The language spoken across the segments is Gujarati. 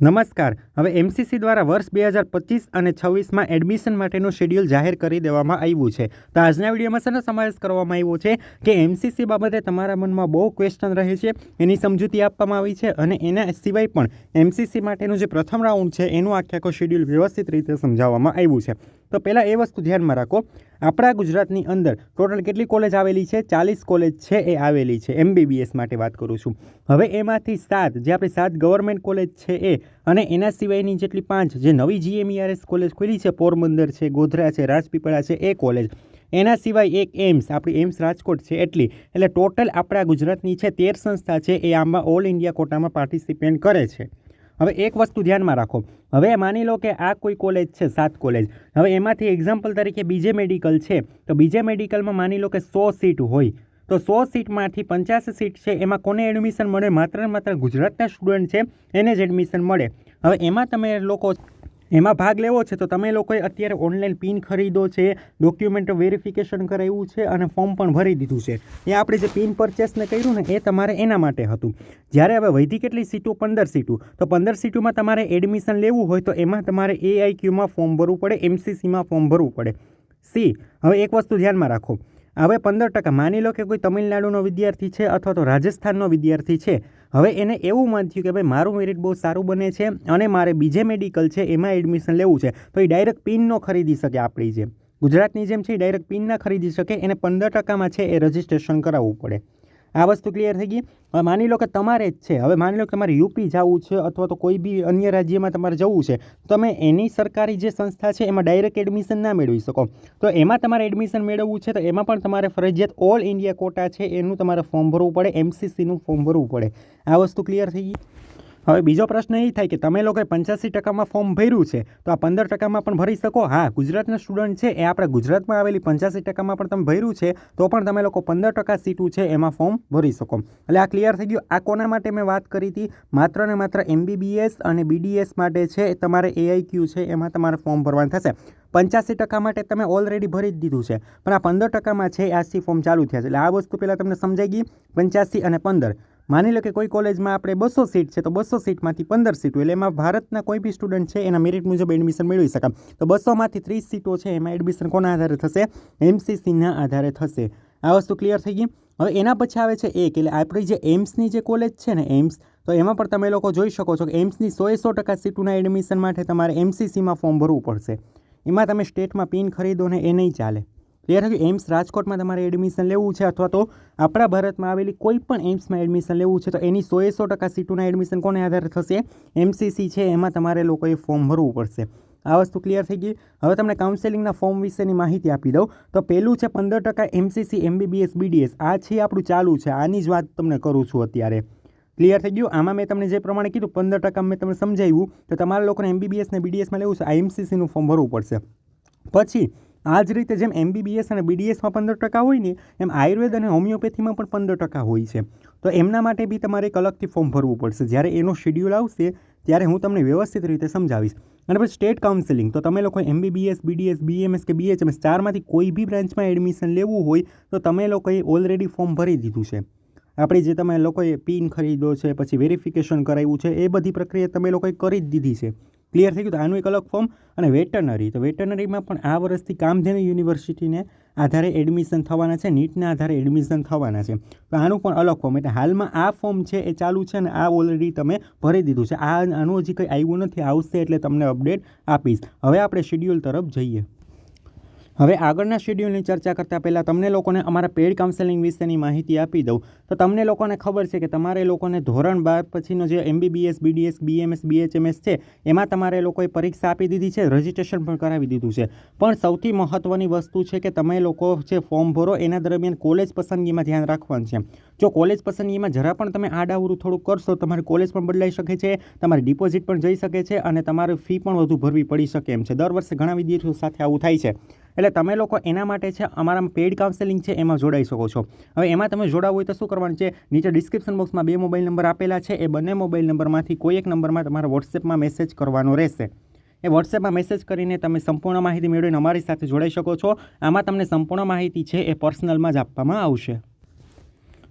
નમસ્કાર. હવે એમસીસી દ્વારા વર્ષ બે હજાર પચીસ અને છવ્વીસમાં એડમિશન માટેનું શેડ્યુલ જાહેર કરી દેવામાં આવ્યું છે. તો આજના વિડીયોમાં શેનો સમાવેશ કરવામાં આવ્યો છે કે એમસીસી બાબતે તમારા મનમાં બહુ ક્વેશ્ચન રહે છે, એની સમજૂતી આપવામાં આવી છે અને એના સિવાય પણ એમસીસી માટેનું જે પ્રથમ રાઉન્ડ છે, એનું આખે આખો શેડ્યુલ વ્યવસ્થિત રીતે સમજાવવામાં આવ્યું છે. તો પહેલાં એ વસ્તુ ધ્યાનમાં રાખો. આપણા ગુજરાતની અંદર ટોટલ કેટલી કોલેજ આવેલી છે? ચાલીસ કોલેજ છે એ આવેલી છે. એમબીબીએસ માટે વાત કરું છું. હવે એમાંથી સાત, જે આપણી સાત ગવર્મેન્ટ કોલેજ છે એ, અને એના સિવાયની જેટલી પાંચ, જે નવી જીએમઈઆરએસ કોલેજ ખુલી છે, પોરબંદર છે, ગોધરા છે, રાજપીપળા છે, એ કોલેજ એના સિવાય એક એમ્સ, આપણી એમ્સ રાજકોટ છે એટલી. એટલે ટોટલ આપણા ગુજરાતની છે તેર સંસ્થા છે એ આમાં ઓલ ઇન્ડિયા કોટામાં પાર્ટિસિપેટ કરે છે. હવે એક વસ્તુ ધ્યાનમાં રાખો. હવે માની લો કે આ કોઈ કોલેજ છે, સાત કોલેજ હવે એમાંથી એક્ઝામ્પલ તરીકે બીજે મેડિકલ છે. તો બીજે મેડિકલમાં માની લો કે સો સીટ હોય. તો સો સીટમાંથી પંચાસી સીટ છે, એમાં કોને એડમિશન મળે? માત્ર માત્ર ગુજરાતના સ્ટુડન્ટ છે, એને જ એડમિશન મળે. હવે એમાં તમે લોકો એમાં ભાગ લેવો છે, તો તમે લોકોએ અત્યારે ઓનલાઈન પિન ખરીદો છે ડોક્યુમેન્ટ વેરિફિકેશન કરાવ્યું છે અને ફોર્મ પણ ભરી દીધું છે. એ આપણે જે પિન પરચેસને કર્યું ને, એ તમારે એના માટે હતું. જ્યારે હવે વધી કેટલી સીટો? પંદર સીટો. તો પંદર સીટોમાં તમારે એડમિશન લેવું હોય તો એમાં તમારે એઆઈક્યુમાં ફોર્મ ભરવું પડે એમસીસીમાં ફોર્મ ભરવું પડે. સી, હવે એક વસ્તુ ધ્યાનમાં રાખો. હવે પંદર ટકા માની લો કે કોઈ તમિલનાડુનો વિદ્યાર્થી છે અથવા તો રાજસ્થાનનો વિદ્યાર્થી છે હવે એને એવું મન થયું કે ભાઈ, મારું મેરિટ બહુ સારું બને છે અને મારે બીજે મેડિકલ છે એમાં એડમિશન લેવું છે, તો એ ડાયરેક્ટ પિન ન ખરીદી શકે આપણી જેમ. ગુજરાતની જેમ છે એ ડાયરેક્ટ પિન ના ખરીદી શકે, એને પંદર ટકામાં છે એ રજિસ્ટ્રેશન કરાવવું પડે. આ વસ્તુ ક્લિયર થઈ ગઈ. હવે માની લો કે તમારે જ છે. હવે માની લો કે તમારે યુપી જવું છે અથવા તો કોઈ બી અન્ય રાજ્યમાં તમારે જવું છે. તમે એની સરકારી જે સંસ્થા છે એમાં ડાયરેક્ટ એડમિશન ના મેળવી શકો. તો એમાં તમારે એડમિશન મેળવવું છે તો એમાં પણ તમારે ફરજિયાત ઓલ ઇન્ડિયા કોટા છે એનું તમારે ફોર્મ ભરવું પડે એમસીસીનું ફોર્મ ભરવું પડે. આ વસ્તુ ક્લિયર થઈ ગઈ? હવે બીજો પ્રશ્ન એ થાય કે તમે લોકોએ પંચ્યાસી ટકામાં ફોર્મ ભર્યું છે, તો આ પંદર ટકામાં પણ ભરી શકો? હા, ગુજરાતના સ્ટુડન્ટ છે, એ આપણે ગુજરાતમાં આવેલી પંચ્યાસી ટકામાં પણ તમે ભર્યું છે, તો પણ તમે લોકો પંદર ટકા સીટું છે, એમાં ફોર્મ ભરી શકો. એટલે આ ક્લિયર થઈ ગયું. આ કોના માટે મેં વાત કરી હતી? માત્ર ને માત્ર એમબીબીએસ અને બીડીએસ માટે છે તમારે એઆઈક્યુ છે, એમાં તમારે ફોર્મ ભરવાનું થશે. પંચ્યાસી ટકા માટે તમે ઓલરેડી ભરી જ દીધું છે, પણ આ પંદર ટકામાં છે આજથી ફોર્મ ચાલુ થયા છે. એટલે આ વસ્તુ પહેલાં તમને સમજાઈ ગઈ? પંચ્યાસી અને પંદર. માની લો કે કોઈ કોલેજમાં આપણે બસો સીટ છે, તો બસો સીટમાંથી પંદર સીટો એટલે એમાં ભારતના કોઈ બી સ્ટુડન્ટ છે, એના મેરિટ મુજબ એડમિશન મેળવી શકાય. તો બસોમાંથી ત્રીસ સીટો છે, એમાં એડમિશન કોના આધારે થશે? એમસીસીના આધારે થશે. આ વસ્તુ ક્લિયર થઈ ગઈ? હવે એના પછી આવે છે એક. એટલે આપણી જે એમ્સની જે કોલેજ છે ને એમ્સ તો એમાં પણ તમે લોકો જોઈ શકો છો કે એમ્સની સોએ સો ટકા સીટોના એડમિશન માટે તમારે એમસીસીમાં ફોર્મ ભરવું પડશે. એમાં તમે સ્ટેટમાં પિન ખરીદો ને એ નહીં ચાલે. ક્લિયર થયું એમ્સ રાજકોટમાં તમારે એડમિશન લેવું છે અથવા તો આપણા ભારતમાં આવેલી કોઈ પણ એમ્સમાં એડમિશન લેવું છે, તો એની સોએ સો ટકા સીટોના એડમિશન કોને આધારે થશે? એમસીસી છે, એમાં તમારે લોકોએ ફોર્મ ભરવું પડશે. આ વસ્તુ ક્લિયર થઈ ગઈ. હવે તમને કાઉન્સેલિંગના ફોર્મ વિશેની માહિતી આપી દઉં. તો પહેલું છે પંદર ટકા એમસીસી એમબીબીએસ બીડીએસ આ છે આપણું ચાલુ છે. આની જ વાત તમને કરું છું અત્યારે. ક્લિયર થઈ ગયું? આમાં મેં તમને જે પ્રમાણે કીધું, પંદર ટકા મેં તમને સમજાવ્યું, તો તમારા લોકોને એમબીબીએસ ને બીડીએસમાં લેવું છે, આ એમસીસીનું ફોર્મ ભરવું પડશે. પછી આ જ રીતે જેમ એમબીબીએસ અને બીડીએસમાં પંદર ટકા હોય ને, એમ આયુર્વેદ અને હોમિયોપેથીમાં પણ પંદર ટકા હોય છે. તો એમના માટે બી તમારે એક અલગથી ફોર્મ ભરવું પડશે. જ્યારે એનો શેડ્યુલ આવશે, ત્યારે હું તમને વ્યવસ્થિત રીતે સમજાવીશ. અને પછી સ્ટેટ કાઉન્સિલિંગ તો તમે લોકો એમબીબીએસ બીડીએસ બીએમએસ કે બીએચએમએસ ચારમાંથી કોઈ બી બ્રાન્ચમાં એડમિશન લેવું હોય, તો તમે લોકોએ ઓલરેડી ફોર્મ ભરી દીધું છે. આપણે જે તમે લોકોએ પિન ખરીદો છે, પછી વેરિફિકેશન કરાવ્યું છે, એ બધી પ્રક્રિયા તમે લોકોએ કરી જ દીધી છે. ક્લિયર થઈ ગયું તો આનું એક અલગ ફોર્મ અને વેટરનરી તો વેટરનરીમાં પણ આ વર્ષથી કામધેનુ યુનિવર્સિટીને આધારે એડમિશન થવાના છે, નીટના આધારે એડમિશન થવાના છે. તો આનું પણ અલગ ફોર્મ એટલે હાલમાં આ ફોર્મ છે, એ ચાલુ છે અને આ ઓલરેડી તમે ભરી દીધું છે. આ આનું હજી કંઈ આવ્યું નથી, આવશે એટલે તમને અપડેટ આપીશ. હવે આપણે શેડ્યુલ તરફ જઈએ. હવે આગળના શેડ્યુલની ચર્ચા કરતાં પહેલાં તમને લોકોને અમારા પેડ કાઉન્સેલિંગ વિશેની માહિતી આપી દઉં. તો તમને લોકોને ખબર છે કે તમારે લોકોને ધોરણ બાર પછીનો જે એમબીબીએસ બીડીએસ બીએમએસ બીએચએમએસ છે, એમાં તમારે લોકોએ પરીક્ષા આપી દીધી છે રજિસ્ટ્રેશન પણ કરાવી દીધું છે. પણ સૌથી મહત્ત્વની વસ્તુ છે કે તમે લોકો જે ફોર્મ ભરો, એના દરમિયાન કોલેજ પસંદગીમાં ધ્યાન રાખવાનું છે. જો કોલેજ પસંદગીમાં જરા પણ તમે આડાવરું થોડું કરશો, તમારી કોલેજ પણ બદલાઈ શકે છે, તમારી ડિપોઝિટ પણ જઈ શકે છે અને તમારે ફી પણ વધુ ભરવી પડી શકે એમ છે. દર વર્ષે ઘણા વિદ્યાર્થીઓ સાથે આવું થાય છે. એટલે તમે લોકો એના માટે છે અમારા પેઇડ કાઉન્સેલિંગ છે એમાં જોડાઈ શકો છો. હવે એમાં તમે જોડાવું હોય તો શું કરવાનું છે? નીચે ડિસ્ક્રિપ્શન બોક્સમાં બે મોબાઈલ નંબર આપેલા છે, એ બંને મોબાઈલ નંબરમાંથી કોઈ એક નંબરમાં તમારે વોટ્સએપમાં મેસેજ કરવાનો રહેશે. એ વોટ્સએપમાં મેસેજ કરીને તમે સંપૂર્ણ માહિતી મેળવીને અમારી સાથે જોડાઈ શકો છો. આમાં તમને સંપૂર્ણ માહિતી છે એ પર્સનલમાં જ આપવામાં આવશે.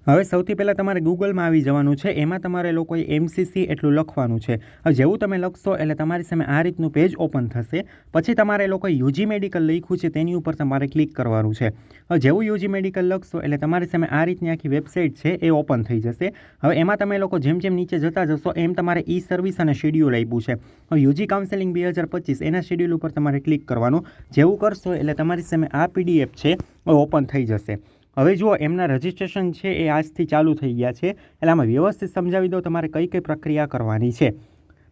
હવે સૌથી પહેલાં તમારે ગૂગલમાં આવી જવાનું છે. એમાં તમારે લોકોએ એમસીસી એટલું લખવાનું છે. જેવું તમે લખશો એટલે તમારી સામે આ રીતનું પેજ ઓપન થશે. પછી તમારે લોકોએ યુજી મેડિકલ લખ્યું છે તેની ઉપર તમારે ક્લિક કરવાનું છે. જેવું યુજી મેડિકલ લખશો એટલે તમારી સામે આ રીતની આખી વેબસાઇટ છે એ ઓપન થઈ જશે. હવે એમાં તમે લોકો જેમ જેમ નીચે જતા જશો એમ તમારે ઈ સર્વિસ અને શેડ્યુલ આપ્યું છે. હવે યુજી કાઉન્સેલિંગ બે હજાર પચીસ એના શેડ્યુલ ઉપર તમારે ક્લિક કરવાનું. જેવું કરશો એટલે તમારી સામે આ પીડીએફ છે ઓપન થઈ જશે. હવે જુઓ, એમના રજિસ્ટ્રેશન છે એ આજથી ચાલુ થઈ ગયા છે. એટલે આમાં વ્યવસ્થિત સમજાવી દો તમારે કઈ કઈ પ્રક્રિયા કરવાની છે.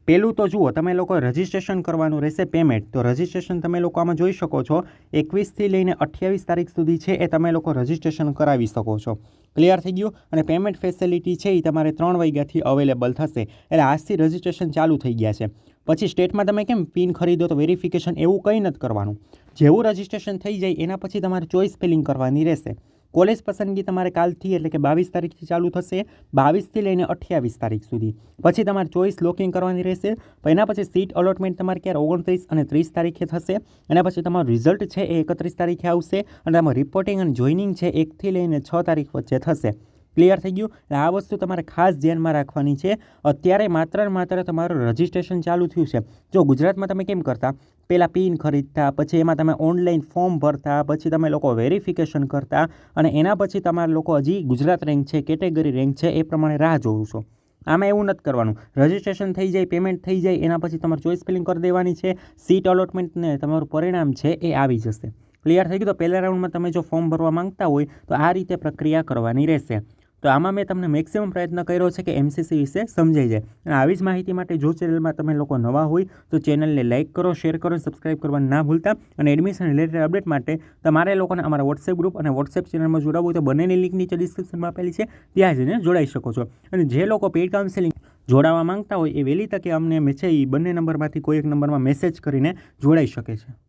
પહેલું તો જુઓ, તમે લોકો રજિસ્ટ્રેશન કરવાનું રહેશે પેમેન્ટ તો રજિસ્ટ્રેશન તમે લોકો આમાં જોઈ શકો છો, એકવીસથી લઈને અઠ્યાવીસ તારીખ સુધી છે એ તમે લોકો રજિસ્ટ્રેશન કરાવી શકો છો. ક્લિયર થઈ ગયું? અને પેમેન્ટ ફેસિલિટી છે એ તમારે ત્રણ વાગ્યાથી અવેલેબલ થશે. એટલે આજથી રજિસ્ટ્રેશન ચાલુ થઈ ગયા છે. પછી સ્ટેટમાં તમે કેમ પિન ખરીદો તો વેરિફિકેશન એવું કંઈ નથી કરવાનું. જેવું રજિસ્ટ્રેશન થઈ જાય એના પછી તમારે ચોઈસ ફિલિંગ કરવાની રહેશે. કોલેજ પસંદગી તમારે કાલથી એટલે કે બાવીસ તારીખથી ચાલુ થશે. બાવીસથી લઈને અઠ્યાવીસ તારીખ સુધી. પછી તમારે ચોઈસ લોકિંગ કરવાની રહેશે. એના પછી સીટ અલોટમેન્ટ તમારે ક્યારે? ઓગણત્રીસ અને ત્રીસ તારીખે થશે. એના પછી તમારું રિઝલ્ટ છે એ એકત્રીસ તારીખે આવશે. અને તમારું રિપોર્ટિંગ અને જોઈનિંગ છે એકથી લઈને છ તારીખ વચ્ચે થશે. ક્લિયર થઈ ગયું. એટલે આ વસ્તુ તમારે ખાસ ધ્યાનમાં રાખવાની છે. અત્યારે માત્ર ને માત્ર તમારું રજિસ્ટ્રેશન ચાલુ થયું છે. જો ગુજરાતમાં તમે કેમ કરતા? પહેલાં પિન ખરીદતા, પછી એમાં તમે ઓનલાઈન ફોર્મ ભરતા, પછી તમે લોકો વેરિફિકેશન કરતા અને એના પછી તમારા લોકો હજી ગુજરાત રેન્ક છે, કેટેગરી રેન્ક છે, એ પ્રમાણે રાહ જોવું છો. આમાં એવું નથી કરવાનું. રજિસ્ટ્રેશન થઈ જાય, પેમેન્ટ થઈ જાય, એના પછી તમારે ચોઈસ ફિલિંગ કરી દેવાની છે. સીટ અલોટમેન્ટને તમારું પરિણામ છે, એ આવી જશે. ક્લિયર થઈ ગયું? તો પહેલા રાઉન્ડમાં તમે જો ફોર્મ ભરવા માંગતા હોય, તો આ રીતે પ્રક્રિયા કરવાની રહેશે. તો આમાં મેં તમને મેક્સિમમ પ્રયત્ન કર્યો છે કે એમસીસી વિશે સમજાઈ જાય. અને આવી જ માહિતી માટે જો ચેનલમાં તમે લોકો નવા હોય, તો ચેનલને લાઇક કરો શેર કરો સબસ્ક્રાઇબ કરવાનું ના ભૂલતા. અને એડમિશન રિલેટેડ અપડેટ માટે તમારે લોકોને અમારા વોટ્સએપ ગ્રુપ અને વોટ્સએપ ચેનલમાં જોડાવવું તો બંનેની લિંક નીચે ડિસ્ક્રિપ્શનમાં આપેલી છે. ત્યાં જઈને જોડાઈ શકો છો. અને જે લોકો પેઇડ કાઉન્સેલિંગ જોડાવા માંગતા હોય એ વહેલી તકે અમને છે એ બંને નંબરમાંથી કોઈ એક નંબરમાં મેસેજ કરીને જોડાઈ શકે છે.